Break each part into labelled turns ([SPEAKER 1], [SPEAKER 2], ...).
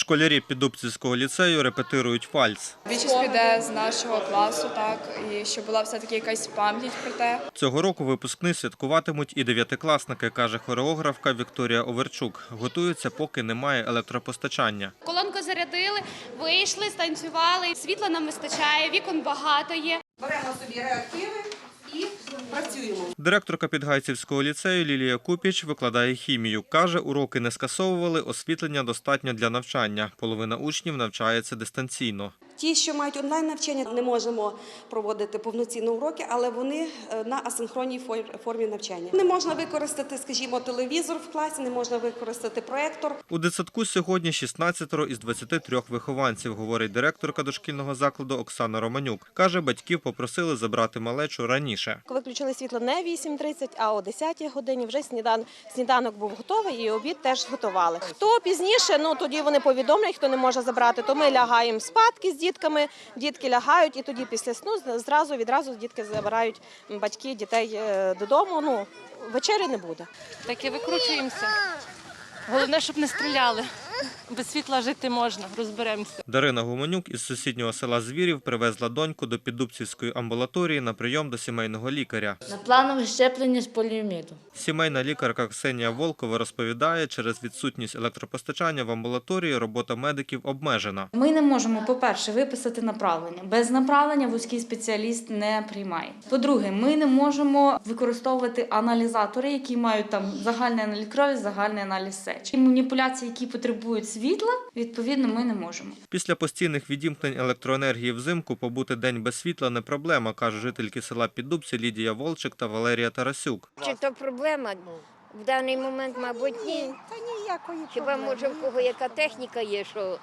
[SPEAKER 1] Школярі Піддубцівського ліцею репетирують вальс.
[SPEAKER 2] Більшість піде з нашого класу, так і щоб була все таки якась пам'ять про те.
[SPEAKER 1] Цього року випускний святкуватимуть і дев'ятикласники, каже хореографка Вікторія Оверчук. Готуються, поки немає електропостачання.
[SPEAKER 3] Колонку зарядили, вийшли, станцювали. Світла нам вистачає, вікон багато є.
[SPEAKER 4] Беремо собі реактиви
[SPEAKER 1] Директорка Підгайцівського ліцею Лілія Купіч викладає хімію. Каже, уроки не скасовували, освітлення достатньо для навчання. Половина учнів навчається дистанційно.
[SPEAKER 5] Ті, що мають онлайн навчання, не можемо проводити повноцінно уроки, але вони е, на асинхронній фор- формі навчання. Не можна використати, скажімо, телевізор в класі, не можна використати проектор.
[SPEAKER 1] У дитсадку сьогодні 16 із 23 вихованців, говорить директорка дошкільного закладу Оксана Романюк. Каже, батьків попросили забрати малечу раніше.
[SPEAKER 6] Коли включили світло не 8.30, а о 10 годині вже снідан, сніданок був готовий і обід теж готували. Хто пізніше, ну тоді вони повідомлять, хто не може забрати, то ми лягаємо спадки з дітками, дітки лягають, і тоді після сну зразу відразу дітки забирають батьки дітей е, додому. Ну вечері не буде.
[SPEAKER 7] Так і викручуємося. Головне, щоб не стріляли. Без світла жити можна, розберемося.
[SPEAKER 1] Дарина Гуменюк із сусіднього села Звірів привезла доньку до Піддубцівської амбулаторії на прийом до сімейного лікаря.
[SPEAKER 8] На планове щеплення з поліомієту.
[SPEAKER 1] Сімейна лікарка Ксенія Волкова розповідає, через відсутність електропостачання в амбулаторії робота медиків обмежена.
[SPEAKER 9] Ми не можемо, по-перше, виписати направлення. Без направлення вузький спеціаліст не приймає. По-друге, ми не можемо використовувати аналізатори, які мають там загальний аналіз крові, загальний аналіз сечі. Маніпуляції, які потребують світла, відповідно, ми не можемо.
[SPEAKER 1] Після постійних відімкнень електроенергії взимку побути день без світла не проблема, кажуть жительки села Піддубці Лідія Волчик та Валерія Тарасюк.
[SPEAKER 8] Чи то проблема? В даний момент, мабуть, ні.
[SPEAKER 4] Та ніякої
[SPEAKER 8] Хіба може в кого яка техніка є, що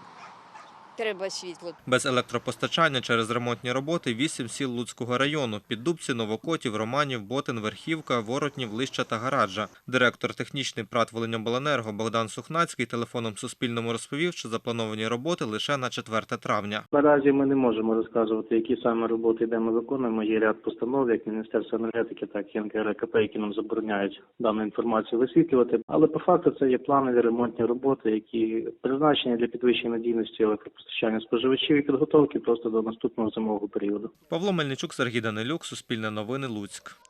[SPEAKER 8] треба світло?
[SPEAKER 1] Без електропостачання через ремонтні роботи вісім сіл Луцького району – Піддубці, Новокотів, Романів, Ботин, Верхівка, Воротнів, Лища та Гараджа. Директор технічний ПРАТ «Волиньобленерго» Богдан Сухнацький телефоном Суспільному розповів, що заплановані роботи лише на 4 травня.
[SPEAKER 10] Наразі ми не можемо розказувати, які саме роботи де ми виконуємо. Є ряд постанов, як Міністерство енергетики, так і НКРКП, які нам забороняють дану інформацію висвітлювати. Але по факту це є планові ремонтні роботи, які призначені для підвищення надійності електропостачання споживачів і підготовки просто до наступного зимового періоду.
[SPEAKER 1] Павло Мельничук, Сергій Данилюк, Суспільне новини, Луцьк.